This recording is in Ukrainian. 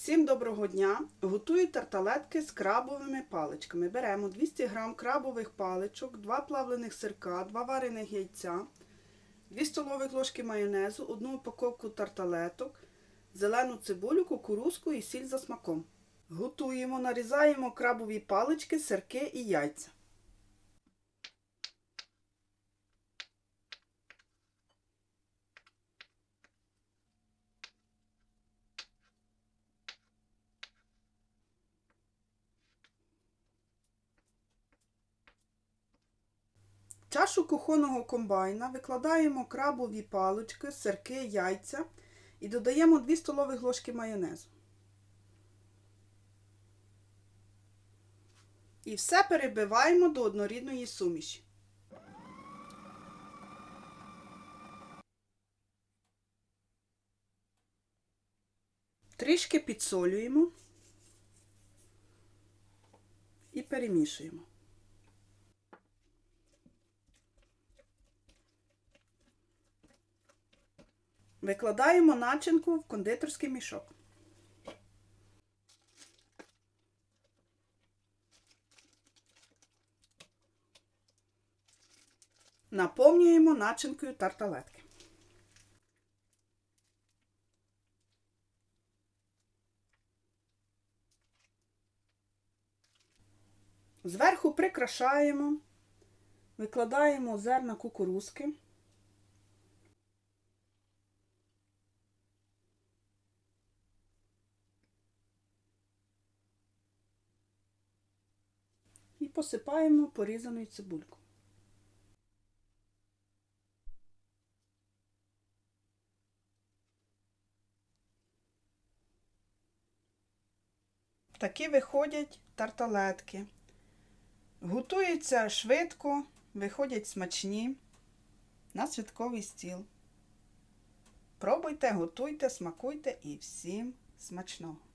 Всім доброго дня! Готую тарталетки з крабовими паличками. Беремо 200 г крабових паличок, 2 плавлених сирка, 2 варених яйця, 2 столових ложки майонезу, 1 упаковку тарталеток, зелену цибулю, кукурузку і сіль за смаком. Готуємо, нарізаємо крабові палички, сирки і яйця. Чашу кухонного комбайна викладаємо крабові палички, сирки, яйця і додаємо 2 столових ложки майонезу. І все перебиваємо до однорідної суміші. Трішки підсолюємо і перемішуємо. Викладаємо начинку в кондитерський мішок. Наповнюємо начинкою тарталетки. Зверху прикрашаємо, викладаємо зерна кукурузки. Посипаємо порізаною цибулькою. Такі виходять тарталетки. Готуються швидко, виходять смачні на святковий стіл. Пробуйте, готуйте, смакуйте і всім смачного!